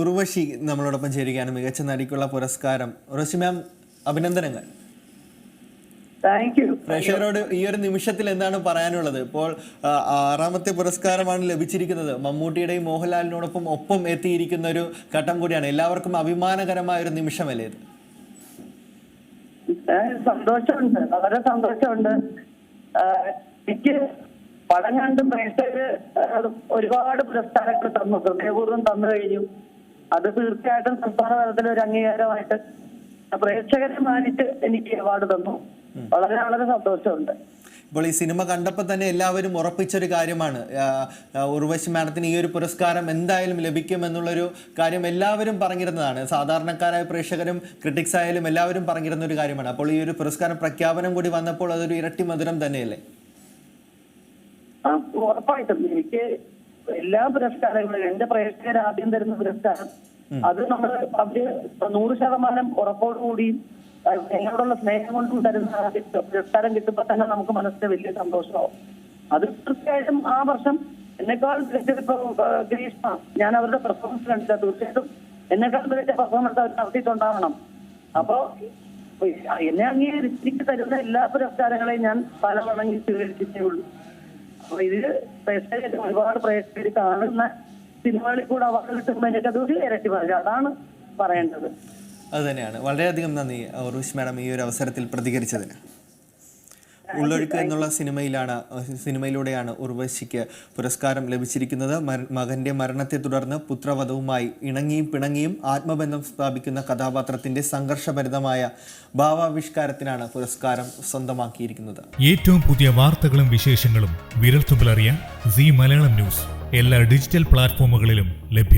ഉർവശി നമ്മളോടൊപ്പം ചേരുകയാണ്. മികച്ച നടിക്കുള്ള പുരസ്കാരം. ഉർവശി മാം അഭിനന്ദനങ്ങൾ. പ്രേക്ഷകരോട് ഈ ഒരു നിമിഷത്തിൽ എന്താണ് പറയാനുള്ളത്? ഇപ്പോൾ ആറാമത്തെ പുരസ്കാരമാണ് ലഭിച്ചിരിക്കുന്നത്. മമ്മൂട്ടിയുടെയും മോഹൻലാലിനോടൊപ്പം ഒപ്പം എത്തിയിരിക്കുന്ന ഒരു ഘട്ടം കൂടിയാണ്. എല്ലാവർക്കും അഭിമാനകരമായ ഒരു നിമിഷമല്ലേ ഇത്? സന്തോഷമുണ്ട്. വളരെ സന്തോഷമുണ്ട്. എനിക്ക് പടം കണ്ട് പ്രേക്ഷകര് ഒരുപാട് പുരസ്കാരങ്ങൾ തന്നു. ഹൃദയപൂർവം തന്നു കഴിഞ്ഞു. അത് തീർച്ചയായിട്ടും സംസ്ഥാന തലത്തിൽ ഒരു അംഗീകാരമായിട്ട് പ്രേക്ഷകരെ മാനിട്ട് എനിക്ക് അവാർഡ് തന്നു. വളരെ വളരെ സന്തോഷമുണ്ട്. ഇപ്പോൾ ഈ സിനിമ കണ്ടപ്പോൾ തന്നെ എല്ലാവരും ഉറപ്പിച്ചൊരു കാര്യമാണ്. ഉർവശി മാഡത്തിന് ഈ ഒരു പുരസ്കാരം എന്തായാലും ലഭിക്കും എന്നുള്ളൊരു കാര്യം എല്ലാവരും പറഞ്ഞിരുന്നതാണ്. സാധാരണക്കാരായ പ്രേക്ഷകരും ക്രിട്ടിക്സ് ആയാലും എല്ലാവരും പറഞ്ഞിരുന്ന ഒരു കാര്യമാണ്. അപ്പോൾ ഈ ഒരു പുരസ്കാരം പ്രഖ്യാപനം കൂടി വന്നപ്പോൾ അതൊരു ഇരട്ടി മധുരം തന്നെയല്ലേ? ഉറപ്പായിട്ടും. എനിക്ക് എല്ലാ പുരസ്കാരങ്ങളും എന്റെ പ്രേക്ഷകർ ആദ്യം തരുന്ന പുരസ്കാരം അത് നമ്മൾ അവർ നൂറ് ശതമാനം ഉറപ്പോടുകൂടിയും എന്നോടുള്ള സ്നേഹം കൊണ്ടും തരുന്ന പുരസ്കാരം കിട്ടുമ്പോ തന്നെ നമുക്ക് മനസ്സിന് വലിയ സന്തോഷമാവും. അത് തീർച്ചയായിട്ടും ആ വർഷം എന്നെക്കാൾ മികച്ചത് ഇപ്പൊ ഏഹ്, ഗ്രീഷ്മ ഞാൻ അവരുടെ പെർഫോമൻസ് കണ്ടില്ല. തീർച്ചയായിട്ടും എന്നെക്കാൾ മികച്ച പെർഫോമൻസ് അവർ നടത്തിയിട്ടുണ്ടാവണം. അപ്പോ എന്നെ അങ്ങനെ തരുന്ന എല്ലാ പുരസ്കാരങ്ങളെയും ഞാൻ പല വണങ്ങി സ്വീകരിച്ചിട്ടേ ഉള്ളൂ. അപ്പൊ ഇതിൽ പ്രേക്ഷകർ ഒരുപാട് പ്രേക്ഷകർ കാണുന്ന സിനിമകളിൽ കൂടെ അവാർഡ് കിട്ടുമ്പോൾ അത് അതൊരു ഇരട്ടി പറഞ്ഞു അതാണ് പറയേണ്ടത്. അത് തന്നെയാണ്. വളരെയധികം നന്ദി ഉർവശി മാഡം ഈ ഒരു അവസരത്തിൽ പ്രതികരിച്ചതിന്. ഉള്ളൊഴുക്ക് എന്നുള്ള സിനിമയിലാണ് സിനിമയിലൂടെയാണ് ഉർവശിക്ക് പുരസ്കാരം ലഭിച്ചിരിക്കുന്നത്. മകന്റെ മരണത്തെ തുടർന്ന് പുത്രവധവുമായി ഇണങ്ങിയും പിണങ്ങിയും ആത്മബന്ധം സ്ഥാപിക്കുന്ന കഥാപാത്രത്തിന്റെ സംഘർഷഭരിതമായ ഭാവാവിഷ്കാരത്തിനാണ് പുരസ്കാരം സ്വന്തമാക്കിയിരിക്കുന്നത്. ഏറ്റവും പുതിയ വാർത്തകളും വിശേഷങ്ങളും വിരൽത്തുമ്പിലറിയാൻ സി മലയാളം ന്യൂസ്. എല്ലാ ഡിജിറ്റൽ പ്ലാറ്റ്ഫോമുകളിലും ലഭ്യം